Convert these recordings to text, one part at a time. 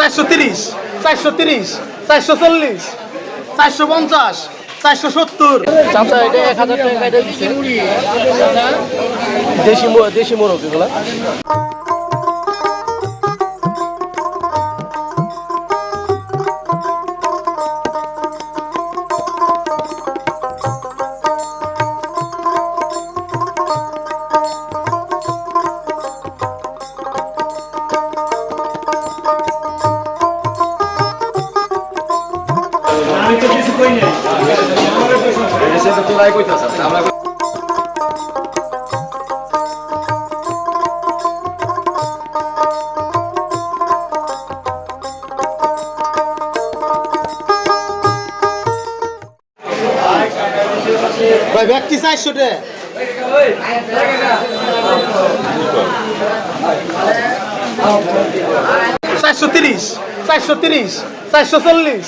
চারশো তিরিশ চারশো তিরিশ, চারশো চল্লিশ, চারশো পঞ্চাশ, চারশো সত্তর। চাচা এক হাজার টাকা দেশি দেশি মোরগ এগুলা। ভাই ব্যক্তি চারশো টাকা চারশো তিরিশ চারশো তিরিশ চারশো চল্লিশ।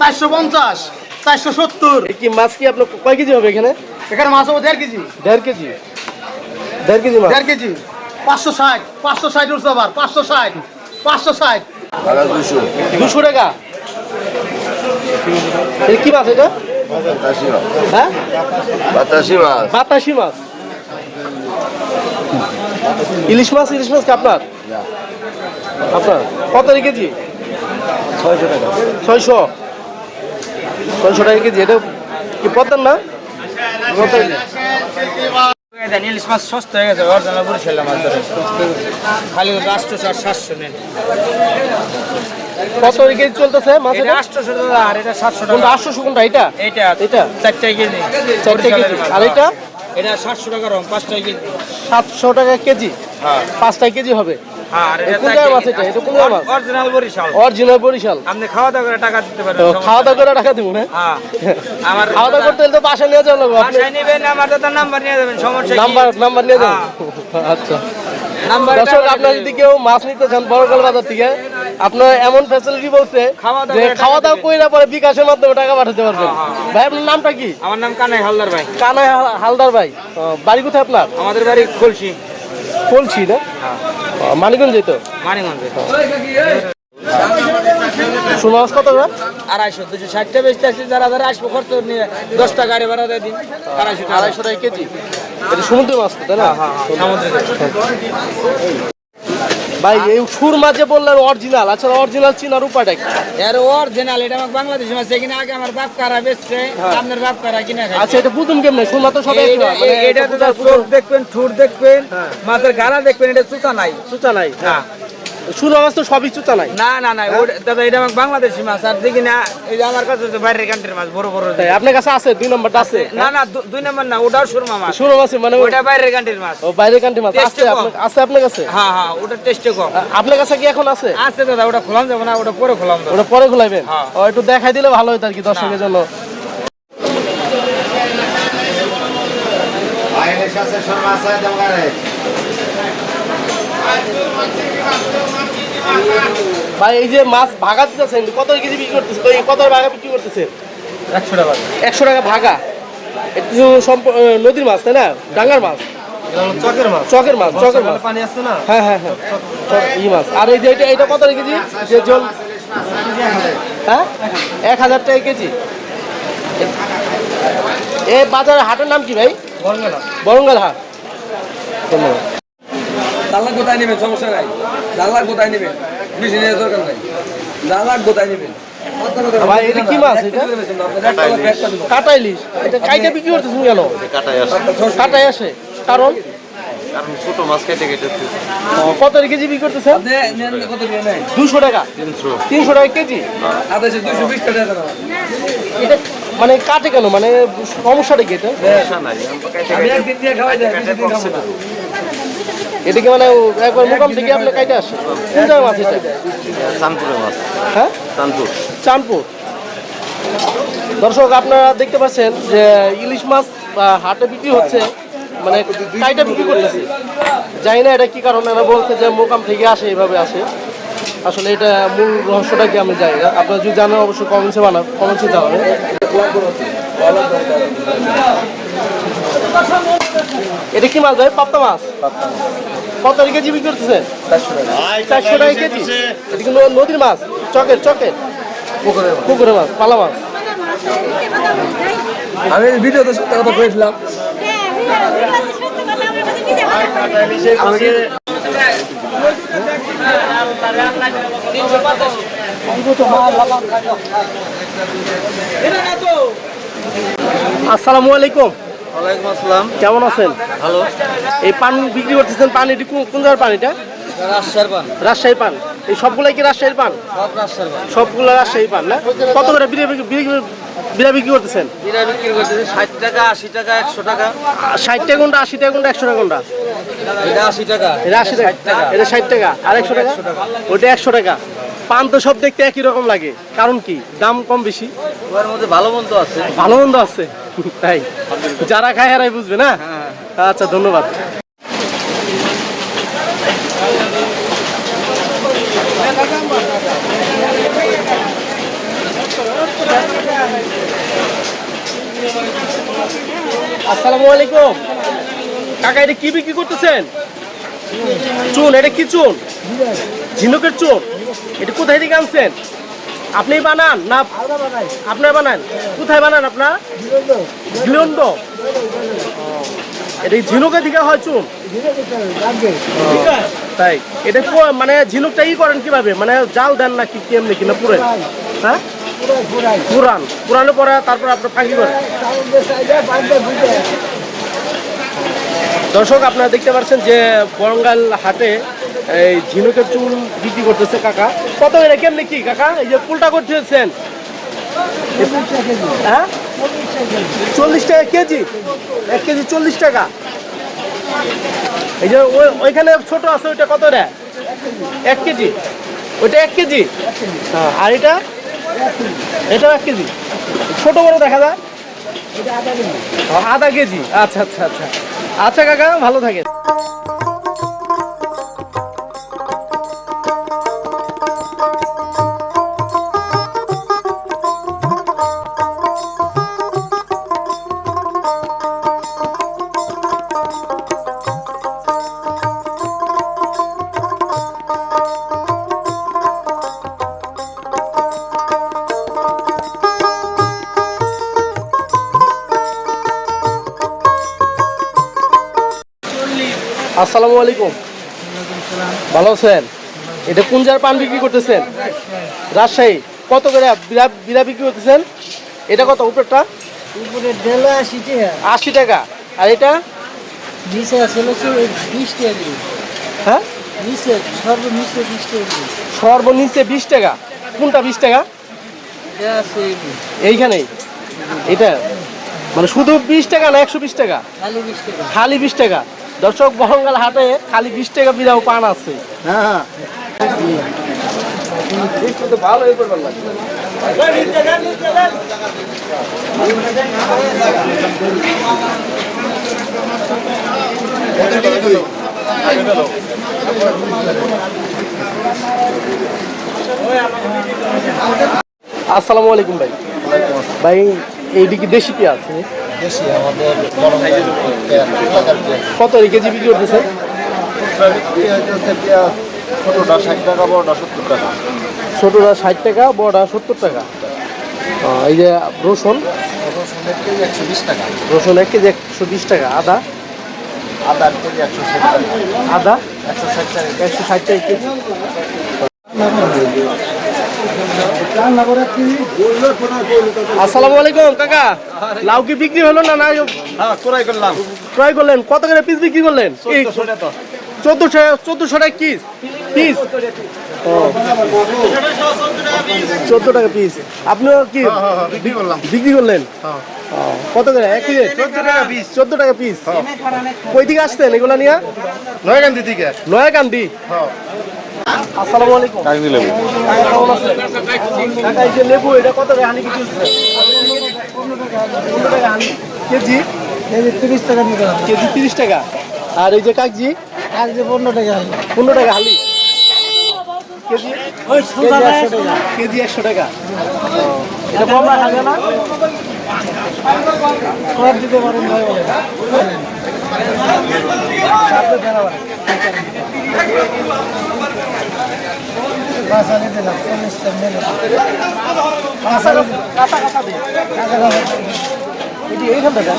চারশো পঞ্চাশ চারশো সত্তর। কি মাছ কি আপনার কয় কেজি হবে এখানে? এখানে মাছ হবে দেড় কেজি। দেড় কেজি? দেড় কেজি মাছ? দেড় কেজি। পাঁচশো ষাট পাঁচশো ষাট উঠছে আবার পাঁচশো ষাট পাঁচশো ষাট। দুশো। টাকা? এটা কি মাছ এটা? হ্যাঁ? বাতাসি মাছ। বাতাসি মাছ। ইলিশ মাছ ইলিশ মাছ আপনার? আপনার। কত কেজি? ছয়শো টাকা। ছয়শো। ছয়শো টাকা কেজি এটা কি পদ্মার না? ইলিশ। ইলিশ মাছ সস্তা হয়ে গেছে অরিজিনাল বরিশাল মাছ ধরে। খালি রাষ্ট্র চার সাতশো নেন। কত কেজি চলতেছে আটশোশো টাকা আর এটা সাতশো কোনটা টাকা আটশোশো কোনটা এটা? এটা? কেজি। চারটে কেজি। আর এটা? এটা সাতশো টাকা পাঁচটাই কেজি। সাতশো টাকা কেজি? হ্যাঁ। কেজি হবে? হ্যাঁ? অরিজিনাল বরিশাল। আপনি খাওয়া দাওয়া করে টাকা দিতে পারবেন খাওয়া দাওয়া করে টাকা দিব না? হ্যাঁ আমার খাওয়া দাওয়া করতে তো নিয়ে যাওয়া বাসায় নেবেন আমার দাদার নাম্বার নিয়ে যাবেন সমস্যা নাম্বার নাম্বার নিয়ে যান হ্যাঁ, আচ্ছা। দর্শক আপনার যদি কেউ মাছ নিতে চান বড়কাল বাজার থেকে আপনার এমন ফ্যাসিলিটি বলছে খাওয়া দাওয়া যে করে টাকা খাওয়া দাওয়া কইরা পরে বিকাশের মাধ্যমে টাকা পাঠাতে পারবেন। ভাই আপনার নামটা কি? আমার নাম কানাই হালদার ভাই। কানাই হালদার ভাই। বাড়ি কোথায় আপনার? আমাদের বাড়ি খুলছি কলছি না? মানিকগঞ্জে তো? মানিগঞ্জে শোল কত আড়াইশো দুশো ষাটটা বেচতে আছে যারা যারা আসব খরচ নিয়ে দশটা গাড়ি ভাড়া দেয় দিন আড়াইশো আড়াইশো টাকা কেজি? এটা সমুদ্রের মাছ তো তাই না? সামুদ্রিক ভাই এই সুর মাঝে যে বললেন অরিজিনাল আচ্ছা অরিজিনাল চিনার উপায়টা কি? এর অরিজিনাল এটা আমার বাংলাদেশ মাছ এখানে আগে আমার বাপ কারা বেচছে আপনার বাপ কারা কিনে খায় আচ্ছা এটা বুঝুন কেমনে? সুর মাছ তো সবাই হয়, মানে এটা তো চোখ দেখবেন ঠুর দেখবেন মাছের গালা দেখবেন এটা চুতা নাই। চুচা নাই না সুর মাছ তো সবই চুচা নাই। না না না দাদা এটা আমার বাংলাদেশি মাছ আর দেখি না এই যে আমার কাছে হচ্ছে বাইরের কান্ট্রির মাছ বড় বড় তাই আপনার কাছে আছে? দুই নম্বরটা আছে না না দুই নম্বর না ওটাও সুরমা মাছ। সুর মাছ মানে ওটা বাইরের কান্ট্রির মাছ। ও বাইরের কান্ট্রি মাছ আছে আপনার আছে আপনার কাছে? হ্যাঁ হ্যাঁ ওটা টেস্টে কম। আপনার কাছে কি এখন আছে? আছে দাদা ওটা খোলাম যাব না ওটা পরে খোলাম যাব। ওটা পরে খুলাইবেন? হ্যাঁ। ও একটু দেখাই দিলে ভালো হতো আর কি দর্শকের জন্য। ভাই এই যে মাছ ভাগা দিতেছেন কত কেজি বিক্রি করতেছে? এই কত ভাগা বিক্রি করতেছে? একশো টাকা। একশো টাকা ভাগা? সম্প- নদীর মাছ তাই না? ডাঙ্গার মাছ? চকের মাছ। চকের মাছ চকের মাছ। পানি আসছে না? হ্যাঁ হ্যাঁ হ্যাঁ। ই মাছ। আর এই যে এটা এটা কত কেজি? যে জল হ্যাঁ? এক হাজার টাকা কেজি। এ বাজারের হাটের নাম কি ভাই? বরঙ্গাল হাট। ধন্যবাদ। জানলা কোথায় নেবেন? সমস্যা নাই। জানলা কোথায় নেবেন? বেশি নেওয়ার দরকার নাই। জানলা কোথায় নেবেন? ভাই এটা কি মাছ এটা? কাটা ইলিশ এটা কাইটা বিক্রি করতেছেন কেন? কাটাই আসে। কারণ? কারণ ছোট মাছ কেটে কেটে কত কেজি বিক্রি নেয় দুশো টাকা। তিনশো। তিনশো টাকা কেজি? বিশ টাকা এটা মানে কাটে কেন? মানে সমস্যাটা কি এটা? সমস্যা নাই আমি একদিন দিয়ে খাওয়াই যায় বেশি দিন খাব না এটা কি মানে একবার মোকাম থেকে আপনি কাইটা আসে কোন জায়গায় মাছ এটা? চাঁদপুরের মাছ। হ্যাঁ? চাঁদপুর। চাঁদপুর। দর্শক আপনারা দেখতে পাচ্ছেন যে ইলিশ মাছ হাটে বিক্রি হচ্ছে মানে কাইটা বিক্রি করতেছে। জানি না এটা কি কারণে এরা বলছে যে মোকাম থেকে আসে এইভাবে আসে। আসলে এটা মূল রহস্যটা কি আমি জানি না। আপনারা যদি জানেন অবশ্যই কমেন্টসে বানান কমেন্টসে জানাবেন। এটা কি মাছ ভাই? পাপ্তা মাছ। কত কেজি বিক্রি করতেছেন চারশো টাকা। কেজি? এটা কিন্তু নদীর মাছ চকের চকের পুকুরের মাছ। পালা মাছ। আমি ভিডিওতে সত্য কথা বলেছিলাম। আসসালামু আলাইকুম। ওয়ালাইকুম আসসালাম। কেমন আছেন? ভালো। এই পান বিক্রি করতেছেন পান এটি কোন জায়গার পান এটা? রাজশাহীর পান। রাজশাহী পান। এই সবগুলাই কি রাজশাহীর পান? সব রাজশাহীর পান। সবগুলো রাজশাহী পান না? কত করে বিরিয়া- বিরিয়া বিক্রি করতেছেন? বিক্রি ষাট টাকা আশি টাকা একশো টাকা। ষাট টাকা কোনটা আশি টাকা কোনটা একশো টাকা কোনটা এটা আশি টাকা। এটা আশি টাকা। এটা ষাট টাকা। আর একশো টাকা। ওইটা একশো টাকা। পান তো সব দেখতে একই রকম লাগে। কারণ কি? দাম কম বেশি। ওর মধ্যে ভালো মন্দ আছে। ভালো মন্দ আছে। তাই। যারা খায় এরাই বুঝবে না? আচ্ছা ধন্যবাদ। আসসালামু আলাইকুম। কাকা এটা কি বিক্রি করতেছেন? চুন এটা কি চুন? ঝিনুকের চুন। এটা কোথায় থেকে আনছেন? আপনি বানান না আপনার বানান? কোথায় বানান আপনার? গিলন্দ এটা কি ঝিনুকের দিকে হয় চুন। তাই এটা মানে ঝিনুকটা ই করেন কীভাবে? মানে জাল দেন না কি কেমনি কিনা পুরে হ্যাঁ? পুরান পুরানো। পরে তারপর আপনার ফাঁকি করেন দর্শক আপনারা দেখতে পাচ্ছেন যে বরঙ্গাল হাটে এই ঝিনুকের চুল বিক্রি করতেছে কাকা। কত এটা কেমনি কি কাকা? এই যে পুলটা করতেছেন। হ্যাঁ? চল্লিশ টাকা কেজি। এক কেজি চল্লিশ টাকা। এই যে ওই- ওইখানে ছোট আছে, ওইটা কত রে? এক কেজি। ওইটা এক কেজি? হ্যাঁ আর এটা? এটাও এক কেজি। ছোট বড় দেখা যায়? আধা কেজি। আচ্ছা আচ্ছা আচ্ছা। আচ্ছা কাকা, ভালো থাকেন। আসসালামু আলাইকুম। ভালো আছেন? এটা কোন জায়গার পান বিক্রি করতেছেন? রাজশাহী। কত করে বিরা বিক্রি করতেছেন? এটা কত উপরটা? আশি টাকা। আর এটা। হ্যাঁ? নিচে সর্বনিচে বিশ টাকা কোনটা বিশ টাকা? এইখানেই। এটা? মানে শুধু বিশ টাকা না একশো বিশ টাকা? খালি বিশ টাকা। খালি বিশ টাকা। দর্শক বহঙ্গাল হাটে খালি বিশ টাকা বিরাও পান আছে। হ্যাঁ। ভালো আসসালামু আলাইকুম ভাই। ভাই এইটি কি দেশি পেঁয়াজ। বেশি আমাদের কত কেজি বিক্রি পেঁয়াজ ছোটোটা ষাট টাকা বড়টা সত্তর টাকা। ছোটটা ষাট টাকা বড়টা সত্তর টাকা। এই যে রসুন? রসুনের কেজি একশো বিশ টাকা রসুন এক কেজি একশো বিশ টাকা। আদা? আদার কেজি একশো ষাট টাকা। আদা? একশো ষাট টাকা। একশো ষাট টাকা কেজি। আসসালামু আলাইকুম কাকা। লাউ কি বিক্রি হলো না না হ্যাঁ ক্রয় করলাম। ক্রয় করলেন। কত করে পিস বিক্রি করলেন? চোদ্দশো চোদ্দশো টাকা পিস পিস চোদ্দ টাকা পিস আপনিও কি বিক্রি করলাম। বিক্রি করলেন? কত করে? এক কেজি? চোদ্দ টাকা পিস চোদ্দ টাকা পিস কই দিকে আসতেন এগুলা নিয়ে? নয়কান্দি থেকে। নয়াকান্দি আসসালামু আলাইকুম। কাগজি লেবু। কাকা আছেন? কাকা, এই যে লেবু এটা কত করে হানি বিক্রি হচ্ছে? পনেরো টাকা হানি কেজি এই যে তিরিশ টাকা নিতে কেজি তিরিশ টাকা। আর এই যে কাগজি? আর যে পনেরো টাকা হলো। পনেরো টাকা হালি। কেজি? কেজি একশো টাকা কেজি একশো টাকা। এটা কম রাখা যায় না? সব দিতে পারেন ভাই বলেন পাঁচ হাজার দিলাম চল্লিশটা মেলে পাঁচ হাজার কাঁচা কাঁচা দিয়ে কাঁচা কাঁচা এটি এইখান থেকে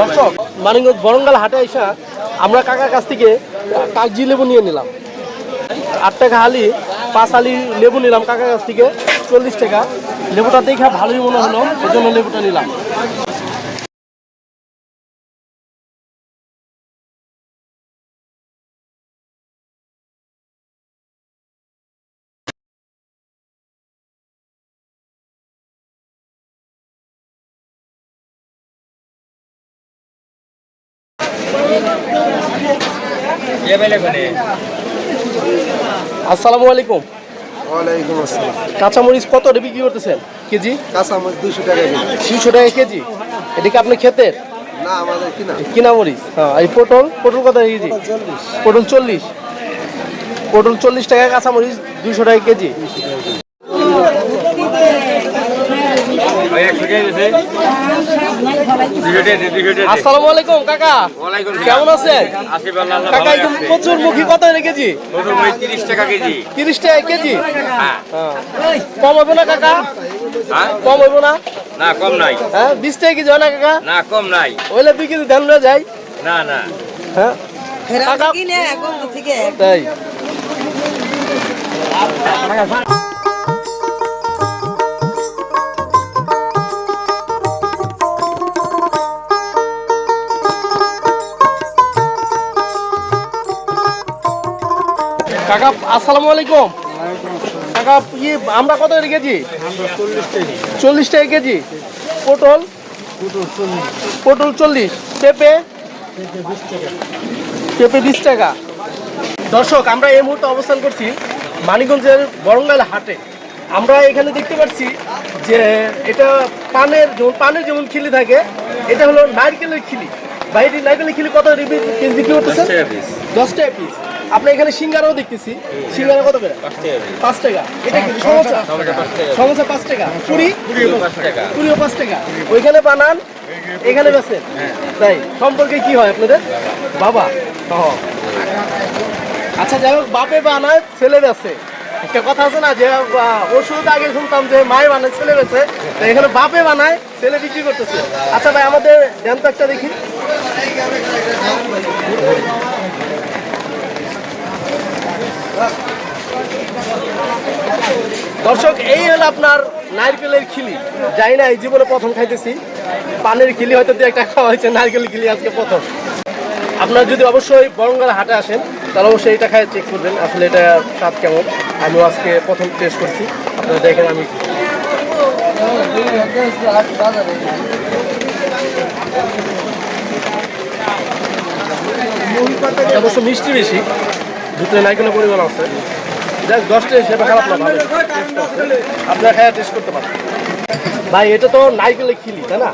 দর্শক মানিকগঞ্জ বরঙ্গাল হাটে এসা আমরা কাকার কাছ থেকে কাগজি লেবু নিয়ে নিলাম। আট টাকা হালি পাঁচ হালি লেবু নিলাম কাকার কাছ থেকে চল্লিশ টাকা। লেবুটা দেখে ভালোই মনে হলো এই জন্য লেবুটা নিলাম। আসসালামু আলাইকুম। ওয়ালাইকুম আসসালাম। কাঁচামরিচ কত রে বিক্রি করতেছেন? কেজি? কাঁচা আমার দুশো টাকা কেজি। তিনশো টাকা কেজি? এটা কি আপনার ক্ষেতের? না আমাদের কিনা। কিনা মরিচ হ্যাঁ এই পটল পটল কত কেজি? পটল চল্লিশ। পটল চল্লিশ। টাকা কাঁচামরিচ দুশো টাকা কেজি। আসসালামু আলাইকুম কাকা। কেমন আছেন? কাকা একদম প্রচুর মুখী কত রে কেজি? তিরিশ টাকা কেজি। তিরিশ টাকা কেজি? হ্যাঁ। হ্যাঁ। কম হবে না কাকা? হ্যাঁ? কম হবে না? না কম নাই। হ্যাঁ বিশ টাকা কেজি হয় না কাকা? না কম নাই। ওইলে দুই কেজি ধান লয়ে যায় না না। হ্যাঁ। কাকা? কিনে এখন থেকে। তাই। কাকা আসসালামু আলাইকুম। কাকা ইয়ে আমরা কত করে কেজি? চল্লিশ টাকা কেজি। পটল? পটল চল্লিশ। পেঁপে? পেঁপে বিশ টাকা। দর্শক আমরা এই মুহূর্তে অবস্থান করছি মানিকগঞ্জের বরঙ্গাল হাটে। আমরা এখানে দেখতে পাচ্ছি যে এটা পানের যেমন পানের যেমন খিলি থাকে এটা হলো নারকেলের খিলি। বাইরে নারকেলের খিলি কত বিক্রি করতেছে দশ টাকা পিস আপনি এখানে সিঙ্গারাও দেখতেছি। সিঙ্গারা কত করে? পাঁচ টাকা এটা কি সমস্যা সমস্যা পাঁচ টাকা। পুরি? পুরিও পাঁচ টাকা। ওইখানে বানান এখানে বেছেন তাই সম্পর্কে কি হয় আপনাদের? বাবা। আচ্ছা যাই হোক বাপে বানায় ছেলে বেছে একটা কথা আছে না যে ওষুধ আগে শুনতাম যে মায়ে বানায় ছেলে বেছে তো এখানে বাপে বানায় ছেলে বিক্রি করতেছে। আচ্ছা ভাই আমাদের দেন তো একটা দেখি। দর্শক, এই হলো আপনার নারকেলের খিলি। যাই না, এই জীবনে প্রথম খাইতেছি। পানের খিলি হয়তো দু একটা খাওয়া হয়েছে, নারকেলের খিলি আজকে প্রথম। আপনার যদি অবশ্যই বরঙ্গাল হাটে আসেন, তাহলে অবশ্যই এটা খাই চেক করবেন, আসলে এটা স্বাদ কেমন। আমিও আজকে প্রথম টেস্ট করছি। আপনারা দেখেন আমি অবশ্য মিষ্টি বেশি। ভিতরে নারকেলের পরিমাণ আছে। যাক দশটা হিসেবে খারাপ না ভালো। আপনারা খায় টেস্ট করতে পারেন। ভাই এটা তো নারকেলের খিলি তাই না?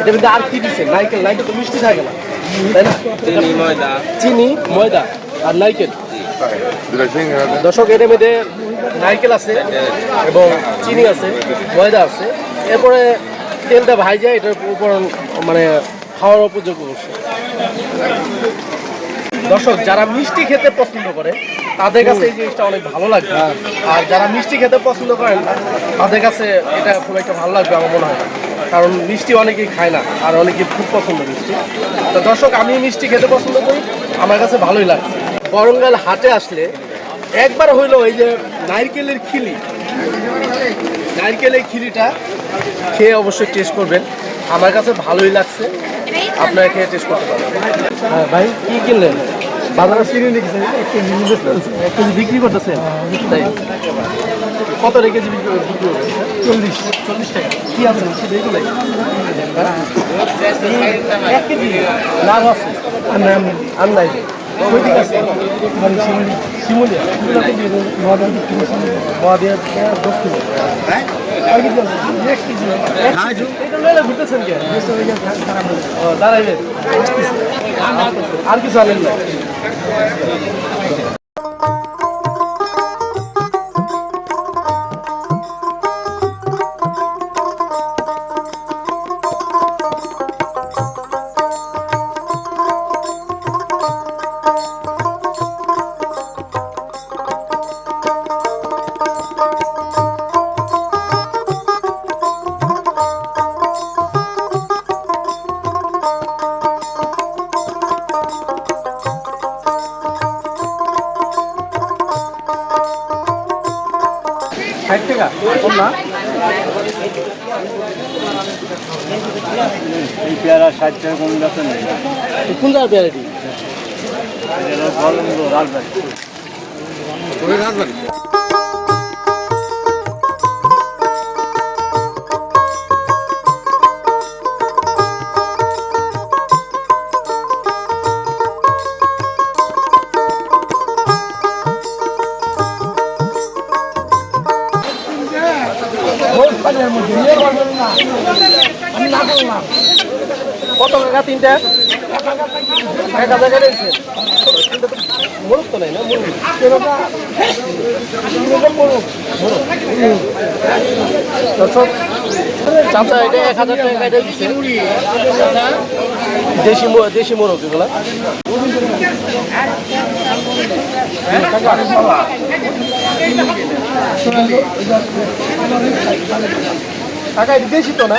এটা কিন্তু আর কি দিচ্ছে নারকেল নারকেল তো মিষ্টি থাকে না। তাই না? চিনি ময়দা। চিনি ময়দা আর নারকেল। দর্শক এর মধ্যে নারকেল আছে এবং চিনি আছে ময়দা আছে। এরপরে তেলটা ভাই যায় এটার উপর মানে খাওয়ার উপযোগ্য করছে দর্শক, যারা মিষ্টি খেতে পছন্দ করে, তাদের কাছে এই জিনিসটা অনেক ভালো লাগবে। আর যারা মিষ্টি খেতে পছন্দ করেন না, তাদের কাছে এটা খুব একটা ভালো লাগবে আমার মনে হয় কারণ মিষ্টি অনেকেই খায় না, আর অনেকেই খুব পছন্দ মিষ্টি। তো দর্শক, আমি মিষ্টি খেতে পছন্দ করি, আমার কাছে ভালোই লাগছে। বরঙ্গাল হাটে আসলে একবার হইল এই যে নারকেলের খিলি। নারকেলের খিলিটা খেয়ে অবশ্যই টেস্ট করবেন। আমার কাছে ভালোই লাগছে। আপনারা খেয়ে টেস্ট করতে পারবেন। হ্যাঁ ভাই, কি কিনলেন? বাজারে চিনি রেখেছেন এক কেজি এক কেজি বিক্রি করতেছেন? তাই? কত রেখেছি বিক্রি বিক্রি করবেন? চল্লিশ। চল্লিশ টাকা। কি আছে? এক কেজি লাভ আছে? আর নাই আছে শিমুলিয়া। মহাদেব দশ কিলো আর কিছু আনেন না। এই পেয়ারা ষাট টাকা কম যাচ্ছে না কোন জায়গার রাজবাড়ি। রাজবাড়ি? কত টাকা তিনটা? এক হাজার টাকা দিয়েছে মুরুখ তো নাই না, মুরুখ। দর্শক, চাচা, এটা এক হাজার টাকা এটা দিচ্ছে। দেশি দেশি মোরগ এগুলা। টাকা দেশি তো না?